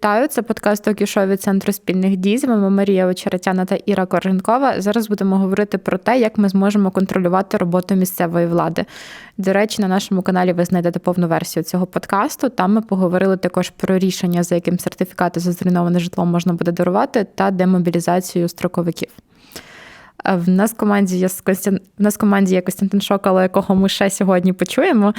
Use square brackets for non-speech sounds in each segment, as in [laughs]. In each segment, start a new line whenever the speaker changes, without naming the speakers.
Вітаю, це подкаст Окішо від центру спільних дій. З вами Марія Очеретяна та Іра Корженкова. Зараз будемо говорити про те, як ми зможемо контролювати роботу місцевої влади. До речі, на нашому каналі ви знайдете повну версію цього подкасту. Там ми поговорили також про рішення, за яким сертифікати за зруйноване житло можна буде дарувати, та демобілізацію строковиків. В нас команді є Костян... в нас команді є Костянтин Шокало, якого ми ще сьогодні почуємо.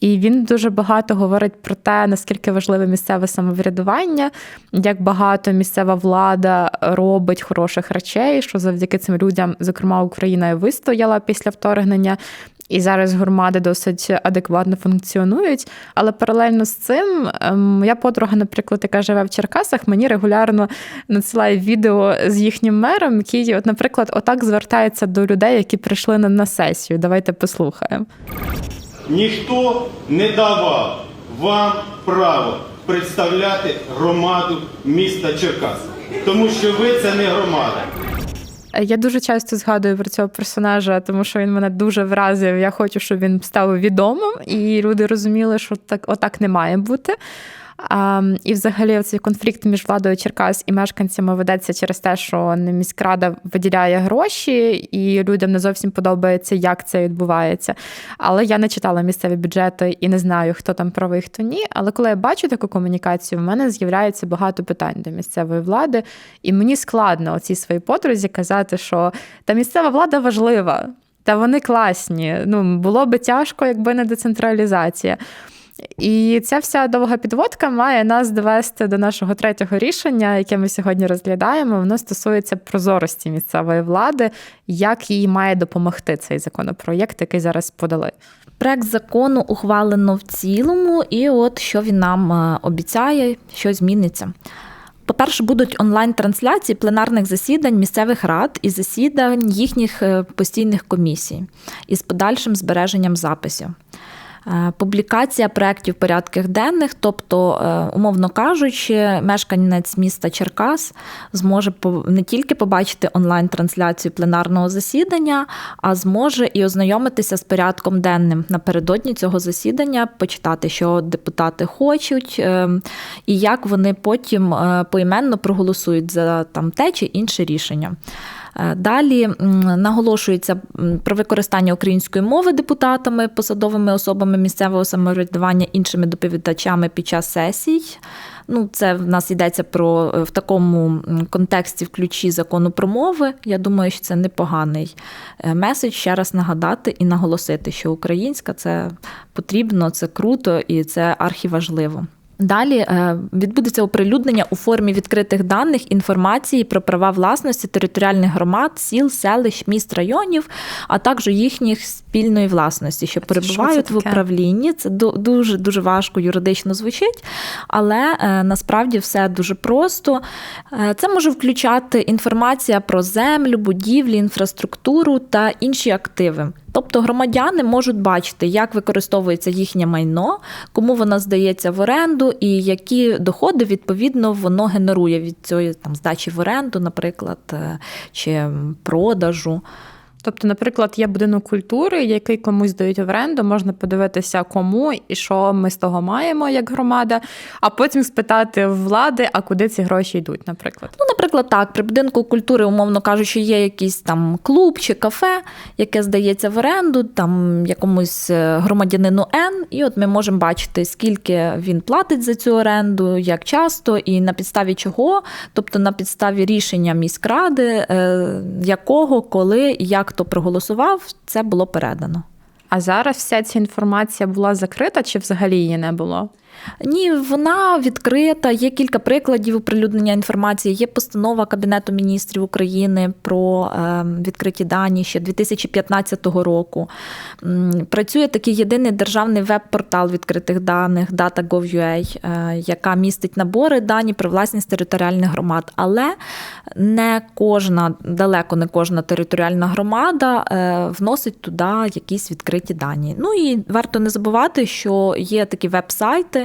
І він дуже багато говорить про те, наскільки важливе місцеве самоврядування, як багато місцева влада робить хороших речей, що завдяки цим людям, зокрема, Україна і вистояла після вторгнення. І зараз громади досить адекватно функціонують. Але паралельно з цим, ем, моя подруга, наприклад, яка живе в Черкасах, мені регулярно надсилає відео з їхнім мером, який, от, наприклад, отак звертається до людей, які прийшли на сесію. Давайте послухаємо.
Ніхто не давав вам право представляти громаду міста Черкас, тому що ви це не громада.
Я дуже часто згадую про цього персонажа, тому що він мене дуже вразив. Я хочу, щоб він став відомим, і люди розуміли, що так отак не має бути. І, взагалі, цей конфлікт між владою Черкас і мешканцями ведеться через те, що міськрада виділяє гроші, і людям не зовсім подобається, як це відбувається. Але я не читала місцеві бюджети і не знаю, хто там правий, хто ні. Але коли я бачу таку комунікацію, в мене з'являється багато питань до місцевої влади, і мені складно оцій своїй подрузі казати, що та місцева влада важлива. Та вони класні. Ну було би тяжко, якби не децентралізація. І ця вся довга підводка має нас довести до нашого третього рішення, яке ми сьогодні розглядаємо. Воно стосується прозорості місцевої влади, як їй має допомогти цей законопроєкт, який зараз подали.
Проект закону ухвалено в цілому, і от що він нам е, обіцяє, що зміниться. По-перше, будуть онлайн-трансляції пленарних засідань місцевих рад і засідань їхніх е, постійних комісій із подальшим збереженням записів. Е, публікація проєктів порядків денних, тобто, е, умовно кажучи, мешканець міста Черкас зможе не тільки побачити онлайн-трансляцію пленарного засідання, а зможе і ознайомитися з порядком денним напередодні цього засідання, почитати, що депутати хочуть, е, і як вони потім поіменно проголосують за там те чи інше рішення. Е, далі наголошується про використання української мови депутатами, посадовими особами місцевого самоврядування, іншими доповідачами під час сесій. Ну, Це в нас йдеться про е, в такому контексті в ключі закону про мови. Я думаю, що це непоганий е, меседж ще раз нагадати і наголосити, що українська це потрібно, це круто і це архіважливо. Далі е, відбудеться оприлюднення у формі відкритих даних інформації про права власності територіальних громад, сіл, селищ, міст, районів, а також їхніх спільної власності, що перебувають в управлінні. Це дуже дуже важко юридично звучить, але е, насправді все дуже просто. Е, це може включати інформація про землю, будівлі, інфраструктуру та інші активи. Тобто громадяни можуть бачити, як використовується їхнє майно, кому воно здається в оренду, і які доходи відповідно воно генерує від цієї там здачі в оренду, наприклад, е, чи продажу.
Тобто, наприклад, є будинок культури, який комусь дають в оренду, можна подивитися, кому і що ми з того маємо як громада, а потім спитати влади, а куди ці гроші йдуть, наприклад.
Ну, наприклад, так, при будинку культури, умовно кажучи, є якийсь там клуб чи кафе, яке здається в оренду, там якомусь е, громадянину Н, і от ми можемо бачити, скільки він платить за цю оренду, як часто, і на підставі чого, тобто на підставі рішення міськради, е, якого, коли і як хто проголосував, це було передано.
А зараз вся ця інформація була закрита чи взагалі її не було?
Ні, вона відкрита. Є кілька прикладів оприлюднення інформації. Є постанова Кабінету міністрів України про ем, відкриті дані ще 2015 року. Працює такий єдиний державний веб-портал відкритих даних Data.gov.ua, е, яка містить набори дані про власність територіальних громад. Але не кожна, далеко не кожна територіальна громада е, вносить туди якісь відкриті дані. Ну і варто не забувати, що є такі веб-сайти.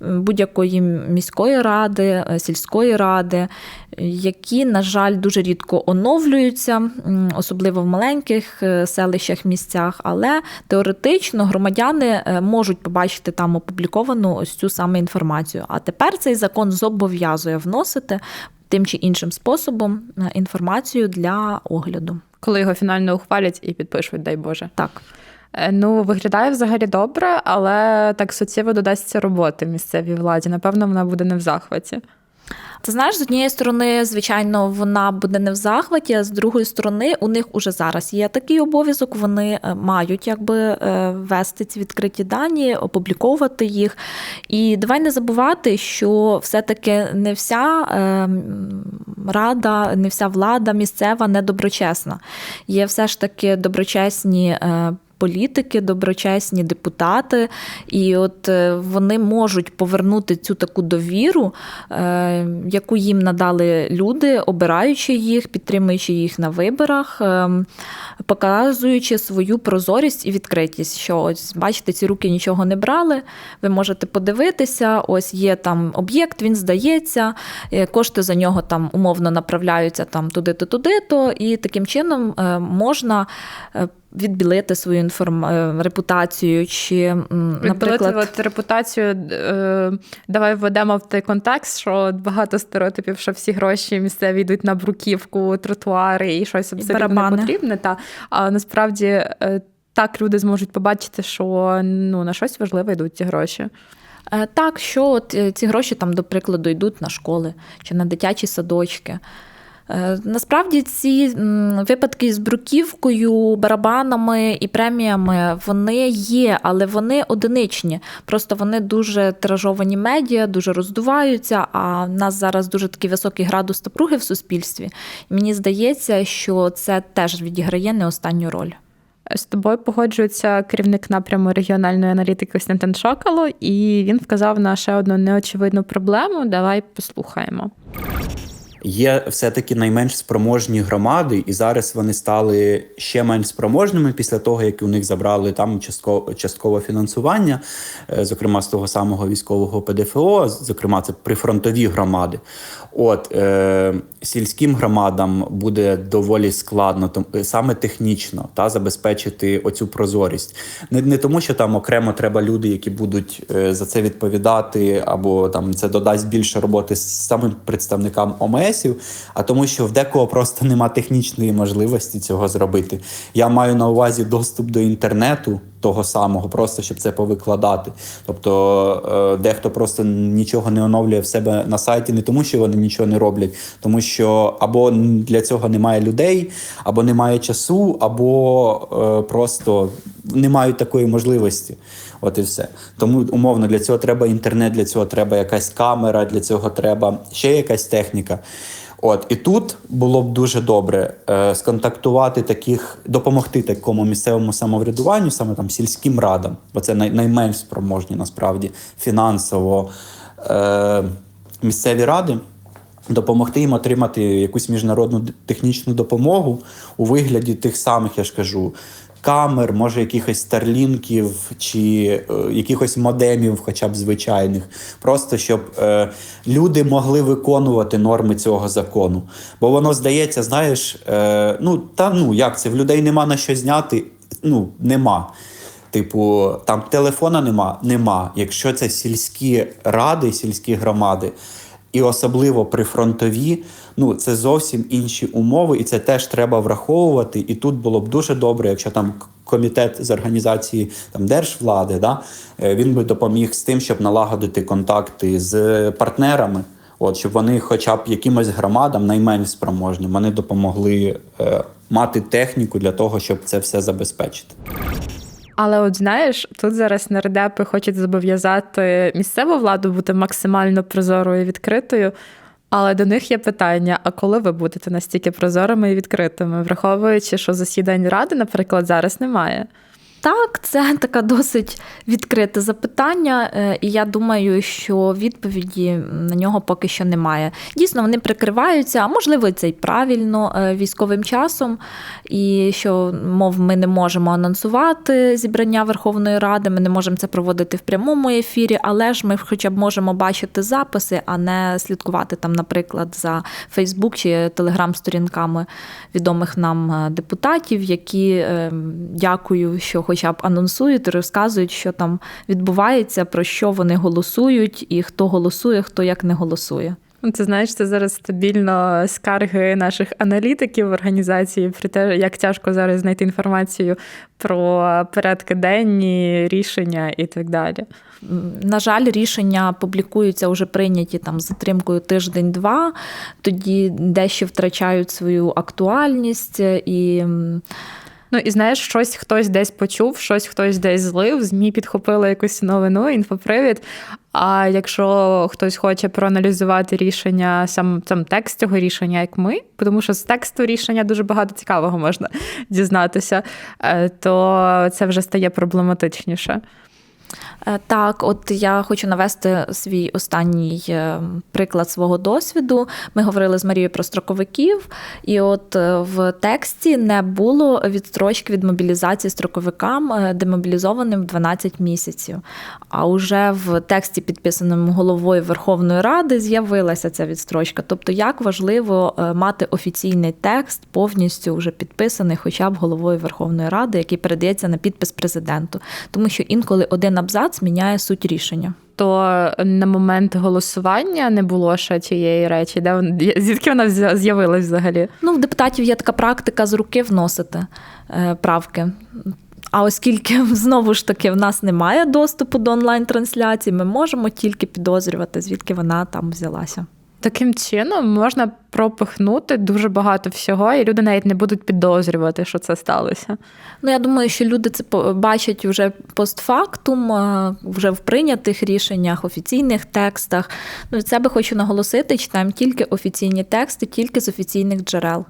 Будь-якої міської ради, е, сільської ради, які, на жаль, дуже рідко оновлюються, особливо в маленьких е, селищах, місцях. Але теоретично громадяни е, можуть побачити там опубліковану ось цю саме інформацію. А тепер цей закон зобов'язує вносити тим чи іншим способом інформацію для огляду.
Коли його фінально ухвалять і підпишуть, дай Боже.
Так.
Е, Ну, виглядає взагалі добре, але так суттєво додасться роботи місцевій владі. Напевно, вона буде не в захваті.
Ти знаєш, з однієї сторони, звичайно, вона буде не в захваті, а з другої сторони, у них уже зараз є такий обов'язок. Вони е, мають якби е, вести ці відкриті дані, опубліковувати їх. І давай не забувати, що все-таки не вся е, рада, не вся влада місцева недоброчесна. Є все ж таки доброчесні. Політики, доброчесні депутати, і от е, вони можуть повернути цю таку довіру, е, яку їм надали люди, обираючи їх, підтримуючи їх на виборах, е, показуючи свою прозорість і відкритість. Що ось бачите, ці руки нічого не брали. Ви можете подивитися, ось є там об'єкт, він здається, е, кошти за нього там умовно направляються там туди-то, туди-то, і таким чином можна. Відбілити свою інформ... е, репутацію, чи, наприклад,
от репутацію, е, давай введемо в той контекст, що багато стереотипів, що всі гроші місцеві йдуть на бруківку, тротуари і щось абсолютно не потрібне. Та, а насправді е, так люди зможуть побачити, що ну, на щось важливе йдуть ці гроші.
Так, що от ці гроші там, до прикладу, йдуть на школи чи на дитячі садочки. Е, Насправді ці випадки з бруківкою, барабанами і преміями вони є, але вони одиничні. Просто вони дуже тиражовані медіа, дуже роздуваються. А в нас зараз дуже такий високий градус напруги в суспільстві. І мені здається, що це теж відіграє не останню роль.
З тобою погоджується керівник напряму регіональної аналітики Костянтин Шокало, і він вказав на ще одну неочевидну проблему. Давай послухаємо.
Є все-таки найменш спроможні громади, і зараз вони стали ще менш спроможними після того, як у них забрали там частково, часткове фінансування, е, зокрема з того самого військового ПДФО, зокрема, це прифронтові громади. От е, сільським громадам буде доволі складно, том- е, саме технічно та забезпечити оцю прозорість. Не, не тому, що там окремо треба люди, які будуть е, за це відповідати, або там це додасть більше роботи з самим представникам ОМСів, а тому, що в декого просто нема технічної можливості цього зробити. Я маю на увазі доступ до інтернету. Того самого, просто щоб це повикладати. Тобто е, дехто просто нічого не оновлює в себе на сайті, не тому, що вони нічого не роблять, тому що або для цього немає людей, або немає часу, або е, просто не мають такої можливості. От і все. Тому умовно для цього треба інтернет, для цього треба якась камера, для цього треба ще якась техніка. От і тут було б дуже добре е, сконтактувати таких, допомогти такому місцевому самоврядуванню, саме там сільським радам, бо це най, найменш спроможні насправді фінансово е, місцеві ради. Допомогти їм отримати якусь міжнародну технічну допомогу у вигляді тих самих, я ж кажу, камер, може якихось старлінків чи е, якихось модемів, хоча б звичайних, просто щоб е, люди могли виконувати норми цього закону. Бо воно здається, знаєш, е, ну та ну як це в людей нема на що зняти, ну нема. Типу, там телефона нема, нема. Якщо це сільські ради, сільські громади, і особливо прифронтові, ну це зовсім інші умови, і це теж треба враховувати. І тут було б дуже добре, якщо там комітет з організації там держвлади, да, е, він би допоміг з тим, щоб налагодити контакти з партнерами. От щоб вони, хоча б якимось громадам, найменш спроможним, вони допомогли е, мати техніку для того, щоб це все забезпечити.
Але от знаєш, тут зараз нардепи хочуть зобов'язати місцеву владу бути максимально прозорою і відкритою. Але до них є питання: а коли ви будете настільки прозорими і відкритими, враховуючи, що засідань ради, наприклад, зараз немає.
Так, це [laughs] таке досить відкрите запитання, е, і я думаю, що відповіді на нього поки що немає. Дійсно, вони прикриваються, а можливо, це й правильно е, військовим часом, і що, мов, ми не можемо анонсувати зібрання Верховної Ради, ми не можемо це проводити в прямому ефірі, але ж ми хоча б можемо бачити записи, а не слідкувати там, наприклад, за Фейсбук чи телеграм-сторінками відомих нам е, депутатів, які е, дякую, що хоча б анонсують розказують, що там відбувається, про що вони голосують, і хто голосує, хто як не голосує.
Ну, Ти знаєш, це зараз стабільно скарги наших аналітиків в організації про те, як тяжко зараз знайти інформацію про порядки денні, рішення і так далі.
На жаль, рішення публікуються вже прийняті там з затримкою тиждень-два, тоді дещо втрачають свою актуальність і.
Ну і знаєш, щось хтось десь почув, щось хтось десь злив, ЗМІ підхопили якусь новину, інфопривід. А якщо хтось хоче проаналізувати рішення, сам, сам текст цього рішення, як ми, тому що з тексту рішення дуже багато цікавого можна дізнатися, е, то це вже стає проблематичніше.
Е, Так, от я хочу навести свій останній е, приклад свого досвіду. Ми говорили з Марією про строковиків, і от е, в тексті не було відстрочки від мобілізації строковикам, демобілізованим в 12 місяців. А уже в тексті, підписаному головою Верховної Ради, з'явилася ця відстрочка. Тобто, як важливо мати офіційний текст, повністю вже підписаний, хоча б головою Верховної Ради, який передається на підпис президенту, тому що інколи один абзац міняє суть рішення.
То на момент голосування не було ще цієї речі, де вон- звідки вона з'явилась взагалі?
Ну, в депутатів є така практика з руки вносити е, правки. А оскільки [laughs] знову ж таки в нас немає доступу до онлайн-трансляції, ми можемо тільки підозрювати, звідки вона там взялася.
Таким чином можна пропихнути дуже багато всього, і люди навіть не будуть підозрювати, що це сталося.
Ну, я думаю, що люди це бачать вже постфактум, вже в прийнятих рішеннях, офіційних текстах. Ну, від себе хочу наголосити, читаємо тільки офіційні тексти, тільки з офіційних джерел.